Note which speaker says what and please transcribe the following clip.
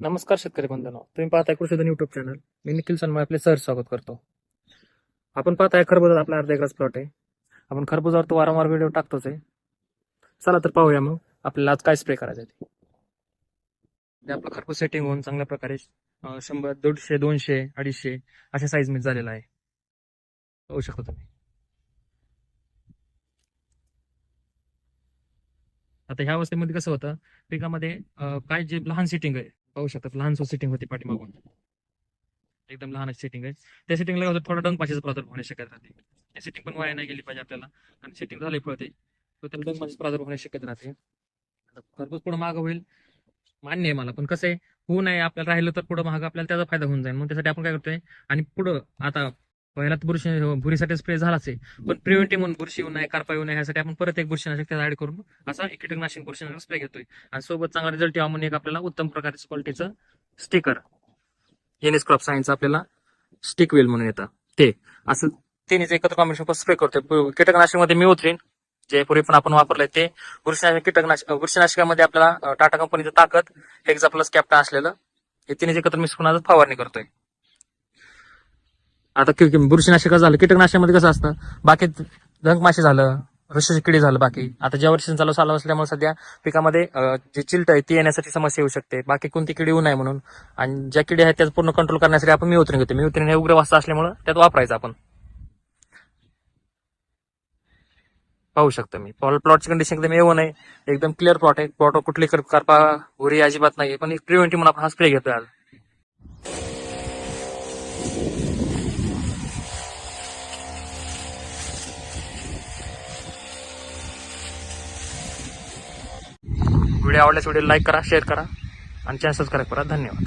Speaker 1: नमस्कार शेतकरी बंधनो. तुम्ही पाहताय कृषीधन युट्यूब चॅनल मी निखिल सन्मा आपले सर स्वागत करतो. आपण पाहताय खरबुजात आपला अर्धा एकराच प्लॉट आहे. आपण खरबुजावर तो वारंवार व्हिडिओ टाकतोच आहे. चला तर पाहूया मग. आपल्याला आज काय स्प्रे करायचं आहे ते. आपलं खरबूज सेटिंग होऊन चांगल्या प्रकारे शंभर दीडशे दोनशे अडीचशे अशा साईजमध्ये झालेला आहे. पाहू शकता तुम्ही. आता ह्या अवस्थेमध्ये कसं होतं? पिकामध्ये काय जे लहान सिटिंग आहे पाहू शकतात. लहान सिटिंग होती पाठीमागून. एकदम लहान सेटिंग आहे. त्या सेटिंगला होतं थोडा डंग पाचशे प्रादुर्भाव होण्याची शक्यता राहते. त्या सेटिंग पण वाया नाही गेली पाहिजे आपल्याला. आणि सेटिंग झाली पळते तर त्याला डंग पाचशे प्रादुर्भाव होण्याची शक्यता राहते. खरपूस पुढे मागं होईल. मान्य आहे मला. पण कसं आहे होऊ नये आपल्याला राहिलं तर पुढं महाग आपल्याला त्याचा फायदा होऊन जाईल. मग त्यासाठी आपण काय करतोय? आणि पुढं आता पहिला तर बुरशी बुरीसाठी स्प्रे झालाच आहे. पण प्रिव्हेंटिव्ह म्हणून बुरशी येऊ नये करपा येऊ नये यासाठी आपण परत एक बुरशीनाशक त्याला ऍड करून असा एक कीटकनाशक बुरशीनाशक स्प्रे घेतोय. आणि सोबत चांगला रिझल्ट यावा म्हणून एक आपल्याला उत्तम प्रकारचं क्वालिटीचं स्टिकर एनएस क्रॉप सायन्स आपल्याला स्टिक वेल म्हणून येतं. ते. असं तिन्हीच एकत्र कॉम्बिनेशन स्प्रे करतोय. कीटकनाशकमध्ये मी उतरीन. जे पूर्वी पण आपण वापरलंय ते. बुरशीनाशक कीटकनाशक बुरशीनाशकामध्ये आपल्याला टाटा कंपनीचं ताकद हेक्झा प्लस कॅप्टन असलेलं हे तिन्ही एकत्र मिक्स करून आज फवारणी करतोय. आता कि- बुरशीनाशक झालं कीटकनाशकामध्ये कसं असतं? बाकी माशी झालं रशाचे किडे झालं बाकी. आता ज्या वर्षी चालू चालू असल्यामुळे सध्या पिकामध्ये अं, जे चिलट आहे ती येण्यासाठी समस्या येऊ शकते. बाकी कोणती किडी येऊ नये म्हणून. आणि ज्या किडी आहेत त्याचं पूर्ण कंट्रोल करण्यासाठी आपण मिवत्रीन घेतो. मिवत्रीन हे उग्र वाजता असल्यामुळे त्यात वापरायचं आपण. पाहू शकतो मी. प्लॉटची कंडिशन एकदम येऊ नये एकदम क्लिअर प्लॉट आहे. प्लॉट कुठली करपा उरी अजिबात नाही पण प्रिव्हेंटिव्ह म्हणून आपण हा स्प्रे घेतोय आज. व्हिडिओ आवडल्यास व्हिडिओ लाईक करा शेअर करा आणि चॅनल सबस्क्राईब करा. धन्यवाद.